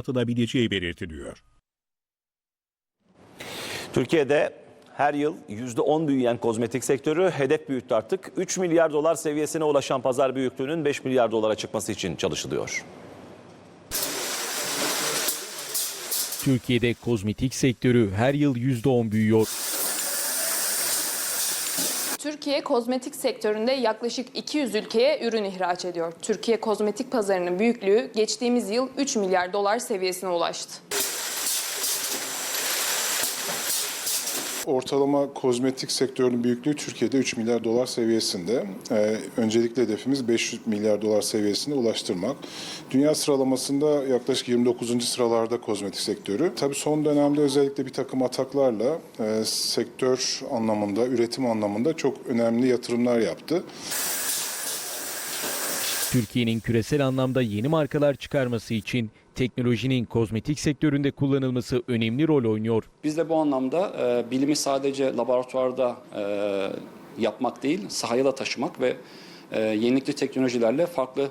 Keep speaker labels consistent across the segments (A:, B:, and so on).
A: atılabileceği belirtiliyor.
B: Türkiye'de her yıl %10 büyüyen kozmetik sektörü hedef büyüttü artık. 3 milyar dolar seviyesine ulaşan pazar büyüklüğünün 5 milyar dolara çıkması için çalışılıyor.
C: Türkiye'de kozmetik sektörü her yıl %10 büyüyor.
D: Türkiye kozmetik sektöründe yaklaşık 200 ülkeye ürün ihraç ediyor. Türkiye kozmetik pazarının büyüklüğü geçtiğimiz yıl 3 milyar dolar seviyesine ulaştı.
E: Ortalama kozmetik sektörünün büyüklüğü Türkiye'de 3 milyar dolar seviyesinde. Ee, öncelikli hedefimiz 500 milyar dolar seviyesine ulaştırmak. Dünya sıralamasında yaklaşık 29. sıralarda kozmetik sektörü. Tabii son dönemde özellikle bir takım ataklarla e, sektör anlamında, üretim anlamında çok önemli yatırımlar yaptı.
C: Türkiye'nin küresel anlamda yeni markalar çıkarması için teknolojinin kozmetik sektöründe kullanılması önemli rol oynuyor.
F: Biz de bu anlamda e, bilimi sadece laboratuvarda e, yapmak değil, sahaya da taşımak ve e, yenilikli teknolojilerle farklı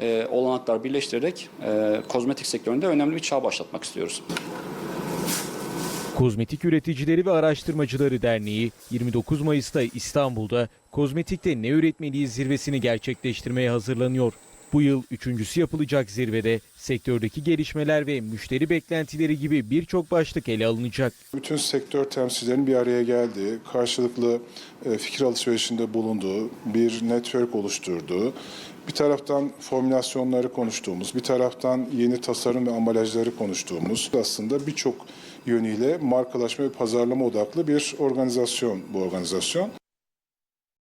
F: e, olanaklar birleştirerek e, kozmetik sektöründe önemli bir çağ başlatmak istiyoruz.
C: Kozmetik Üreticileri ve Araştırmacıları Derneği 29 Mayıs'ta İstanbul'da kozmetikte ne üretmeliyiz zirvesini gerçekleştirmeye hazırlanıyor. Bu yıl üçüncüsü yapılacak zirvede sektördeki gelişmeler ve müşteri beklentileri gibi birçok başlık ele alınacak.
E: Bütün sektör temsilcilerinin bir araya geldiği, karşılıklı e, fikir alışverişinde bulunduğu, bir network oluşturduğu, bir taraftan formülasyonları konuştuğumuz, bir taraftan yeni tasarım ve ambalajları konuştuğumuz aslında birçok yönüyle markalaşma ve pazarlama odaklı bir organizasyon bu organizasyon.